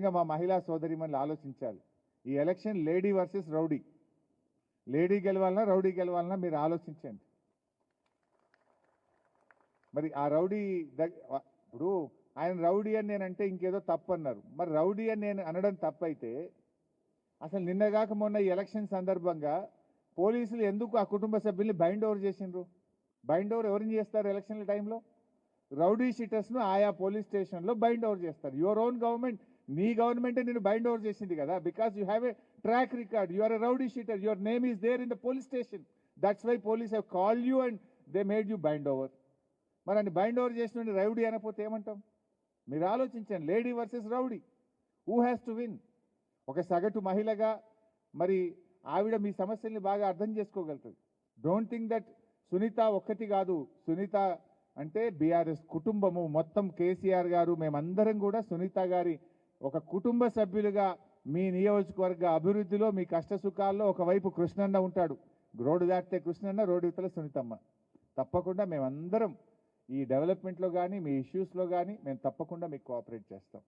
ముఖ్యంగా మా మహిళా సోదరిమణులు ఆలోచించాలి. ఈ election lady versus rowdy. Lady గెలవాలన్నా rowdy గెలవాలన్నా మీరు ఆలోచించండి. మరి ఆ రౌడీ ఇప్పుడు ఆయన రౌడీ అని నేనంటే ఇంకేదో తప్పు అన్నారు మరి రౌడీ అని నేను అనడం తప్పైతే అసలు నిన్నగాక మొన్న ఈ ఎలక్షన్ సందర్భంగా పోలీసులు ఎందుకు ఆ కుటుంబ సభ్యుల్ని బైండ్ ఓవర్ చేసిండ్రు? బైండ్ ఓవర్ ఎవరిని చేస్తారు ఎలక్షన్ల టైంలో? రౌడీ షీటర్స్ను ఆయా పోలీస్ స్టేషన్లో బైండ్ ఓవర్ చేస్తారు. యువర్ ఓన్ గవర్నమెంట్ నీ గవర్నమెంటే నేను బైండ్ ఓవర్ చేసింది కదా because you have a track record you are a rowdy sheeter your name is there in the police station that's why police have call you and they made you bind over మరి అని bind over చేసిన rowdy అనకపోతే ఏమంటాం? మీరు ఆలోచించండి lady versus rowdy who has to win ఒక సగటు మహిళగా మరి ఆవిడ మీ సమస్యల్ని బాగా అర్థం చేసుకోగలుగుతుంది. డోంట్ థింక్ దట్ సునీత ఒక్కటి కాదు. సునీత అంటే బీఆర్ఎస్ కుటుంబము మొత్తం కేసీఆర్ గారు మేమందరం కూడా సునీత గారి ఒక కుటుంబ సభ్యులుగా మీ నియోజకవర్గ అభివృద్ధిలో మీ కష్ట సుఖాల్లో ఒకవైపు కృష్ణన్న ఉంటాడు. రోడ్డు దాటితే కృష్ణన్న రోడ్డు ఇవతల సునీతమ్మ. తప్పకుండా మేమందరం ఈ డెవలప్మెంట్లో కానీ మీ ఇష్యూస్లో కానీ మేము తప్పకుండా మీకు కోఆపరేట్ చేస్తాం.